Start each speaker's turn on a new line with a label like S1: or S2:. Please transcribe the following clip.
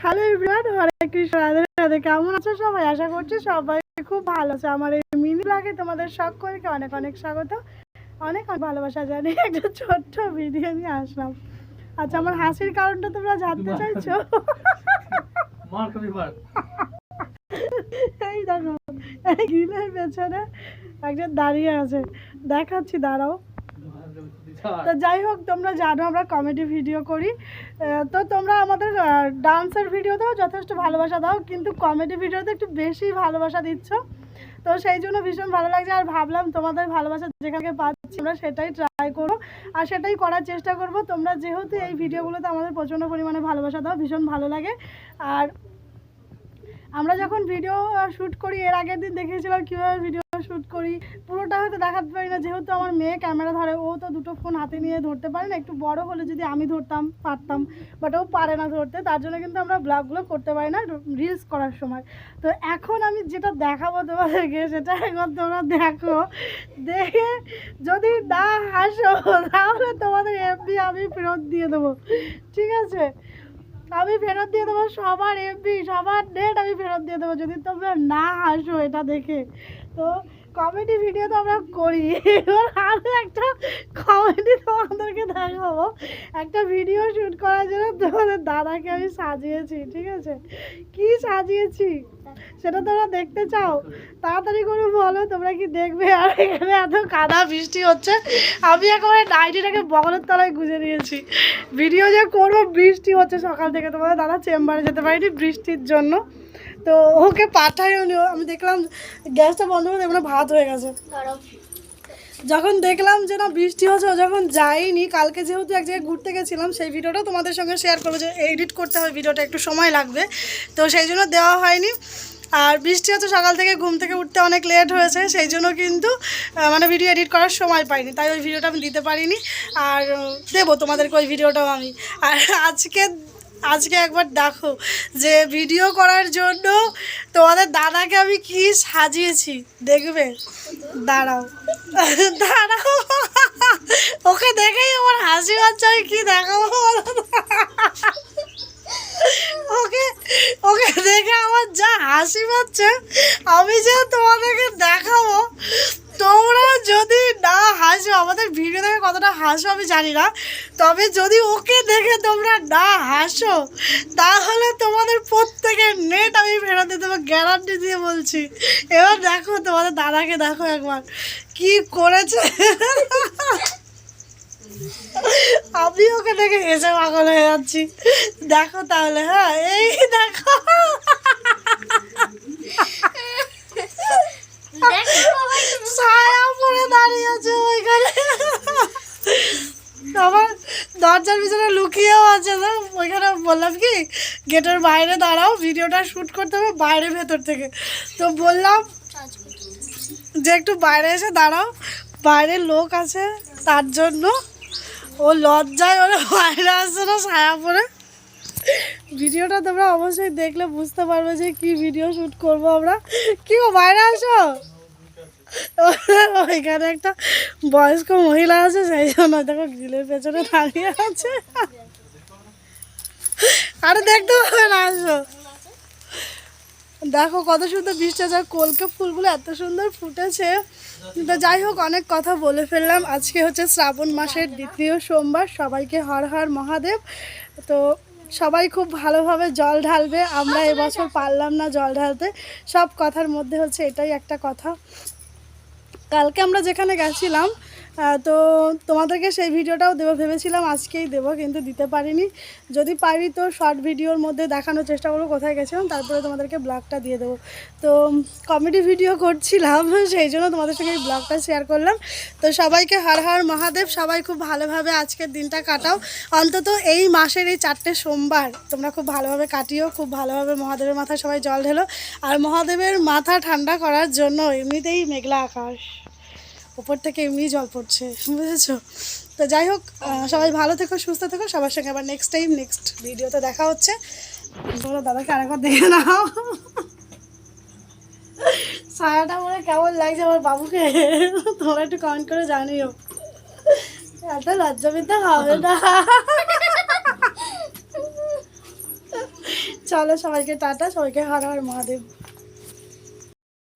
S1: Hello everyone Hare Krishna Radhe Radhe কেমন আছো সবাই? আশা করছি সবাই খুব ভালো আছে। আমার এই মিনি ব্লগে তোমাদের সকলকে অনেক অনেক স্বাগত। অনেক অনেক ভালোবাসা জানি একটা ছোট্ট ভিডিও নিয়ে আসলাম। আচ্ছা আমার হাসির কারণটা তোমরা জানতে চাইছো? এই দেখো এই গ্রিলের পেছনে একজন দাঁড়িয়ে আছে। দেখাচ্ছি দাঁড়াও। তো যাই হোক, তোমরা জানো আমরা কমেডি ভিডিও করি। তো তোমরা আমাদের ডান্সের ভিডিওতেও যথেষ্ট ভালোবাসা দাও, কিন্তু কমেডি ভিডিওতে একটু বেশি ভালোবাসা দিচ্ছ। তো সেই জন্য ভীষণ ভালো লাগছে, আর ভাবলাম তোমাদের ভালোবাসা যেখানে পাচ্ছি আমরা সেটাই ট্রাই করব। আর সেটাই করার চেষ্টা করব। তোমরা যেহেতু এই ভিডিওগুলোতে আমাদের প্রচণ্ড পরিমাণে ভালোবাসা দাও, ভীষণ ভালো লাগে। আর আমরা যখন ভিডিও শ্যুট করি, এর আগের দিন দেখিয়েছিলাম কীভাবে ভিডিও শ্যুট করি। পুরোটা হয়তো দেখাতে পারি না, যেহেতু আমার মেয়ে ক্যামেরা ধরে, ও তো দুটো ফোন হাতে নিয়ে ধরতে পারে না। একটু বড় হলে যদি আমি ধরতাম, পারতাম বাট ও পারে না ধরতে, তার জন্য কিন্তু আমরা ব্লগগুলো করতে পারি না রিলস করার সময়। তো এখন আমি যেটা দেখাবো তোমাদেরকে, সেটা এখন তোমরা দেখো। দেখে যদি না হাসো, তাহলে তোমাদের এমবি আমি ফেরত দিয়ে দেবো। ঠিক আছে? আমি ফেরত দিয়ে দেবো সবার এমপি সবার নেট আমি ফেরত দিয়ে দেবো যদি তোমরা না হাসো এটা দেখে। তো কমেডি ভিডিও তো আমরা করি। এবার আরও একটা কমেডি তোমাদেরকে দেখাবো। একটা ভিডিও শ্যুট করার জন্য তোমাদের দাদাকে আমি সাজিয়েছি, ঠিক আছে? কি সাজিয়েছি? সেটা তোমরা দেখতে চাও? তাড়াতাড়ি করে বলো, তোমরা কি দেখবে? আর এখানে এত কাদা বৃষ্টি হচ্ছে। আমি একেবারে নাইটিটাকে বগলের তলায় গুঁজে নিয়েছি। ভিডিও যে করব, বৃষ্টি হচ্ছে সকাল থেকে। তোমাদের দাদা চেম্বারে যেতে পারিনি বৃষ্টির জন্য। তো ওকে পাঠাইও নি। আমি দেখলাম গ্যাসটা বন্ধ করে দেখলাম ভাত হয়ে গেছে। যখন দেখলাম যে না বৃষ্টি হচ্ছে, যখন যাইনি, কালকে যেহেতু এক জায়গায় ঘুরতে গেছিলাম, সেই ভিডিওটা তোমাদের সঙ্গে শেয়ার করব যে এডিট করতে হবে ভিডিওটা, একটু সময় লাগবে। তো সেই জন্য দেওয়া হয়নি। আর বৃষ্টি হচ্ছে, সকাল থেকে ঘুম থেকে উঠতে অনেক লেট হয়েছে, সেই জন্য কিন্তু মানে ভিডিও এডিট করার সময় পাইনি, তাই ওই ভিডিওটা আমি দিতে পারিনি। আর, দেবো তোমাদেরকে ওই ভিডিওটাও আমি। আর আজকে আজকে একবার দেখো যে ভিডিও করার জন্য তোমাদের দাদাকে আমি কি সাজিয়েছি, দেখবে? দাঁড়াও। দাঁড়াও। ওকে দেখেই আমার হাসি আমি কি দেখাবো ওকে ওকে দেখে আমার যা হাসি পাচ্ছে, আমি যে তোমাদেরকে দেখাবো তোমরা যদি না হাসো আমাদের ভিডিও দেখে কতটা হাসো আমি জানি না। তবে যদি ওকে দেখে তোমরা না হাসো, তাহলে তোমাদের প্রত্যেকের নেট আমি ফেরত দিতে গ্যারান্টি দিয়ে বলছি। এবার দেখো, তোমাদের দাদাকে দেখো একবার। কি করেছে? আমি ওকে দেখে হেসে পাগল হয়ে যাচ্ছি। দেখো তাহলে হ্যাঁ এই দেখো ছায়া পরে দাঁড়িয়ে আছে ওইখানে আমার দরজার পিছনে লুকিয়েও আছে না? ওইখানে বললাম কি, গেটের বাইরে দাঁড়াও, ভিডিওটা শ্যুট করতে হবে বাইরে ভেতর থেকে। তো বললাম যে একটু বাইরে এসে দাঁড়াও, বাইরে লোক আছে তার জন্য। ও লজ্জায় ওরা বাইরে আসছে না ছায়া পরে ভিডিওটা তোমরা অবশ্যই দেখলে বুঝতে পারবে যে কি ভিডিও শ্যুট করব আমরা। কি বাইরে আসো? ওইখানে একটা বয়স্ক মহিলা আছে, সেই জন্য দেখো গ্রিলের পেছনে দাঁড়িয়ে আছে। আরে দেখতে পাবে না আসো। দেখো কত সুন্দর বৃষ্টি আর কলকে ফুলগুলো এত সুন্দর ফুটেছে। তো যাই হোক, অনেক কথা বলে ফেললাম। আজকে হচ্ছে শ্রাবণ মাসের দ্বিতীয় সোমবার, সবাইকে হর হর মহাদেব। তো সবাই খুব ভালোভাবে জল ঢালবে, আমরা এবছর পারলাম না জল ঢালতে। সব কথার মধ্যে হচ্ছে এটাই একটা কথা। কালকে আমরা যেখানে গেছিলাম তো তোমাদেরকে সেই ভিডিওটাও দেবো, ভেবেছিলাম আজকেই দেবো, কিন্তু দিতে পারিনি। যদি পারি তো শর্ট ভিডিওর মধ্যে দেখানোর চেষ্টা করব, কোথায় গেছিলাম, তারপরে তোমাদেরকে ব্লগটা দিয়ে দেবো। তো কমেডি ভিডিও করছিলাম, সেই জন্য তোমাদের সঙ্গে এই ব্লগটা শেয়ার করলাম। তো সবাইকে হর হার মহাদেব, সবাই খুব ভালোভাবে আজকের দিনটা কাটাও। অন্তত এই মাসের এই চারটে সোমবার তোমরা খুব ভালোভাবে কাটিও, খুব ভালোভাবে মহাদেবের মাথায় সবাই জল ঢেলো। আর মহাদেবের মাথা ঠান্ডা করার জন্য এমনিতেই মেঘলা আকাশ। উপর থেকে এমনি জল পড়ছে, বুঝেছ? তো যাই হোক সবাই ভালো থেকো, সুস্থ থেকো। সবার সঙ্গে আবার নেক্সট টাইম নেক্সট ভিডিওতে দেখা হচ্ছে। তোমরা দাদাকে আরেকবার দেখে নাও। ছায়াটা মনে কেমন লাগছে আমার বাবুকে। তোমরা একটু কমেন্ট করে জানিও। এত লজ্জা পেতে হবে না। চলো, সবাইকে টাটা। সবাইকে হার মহাদেব।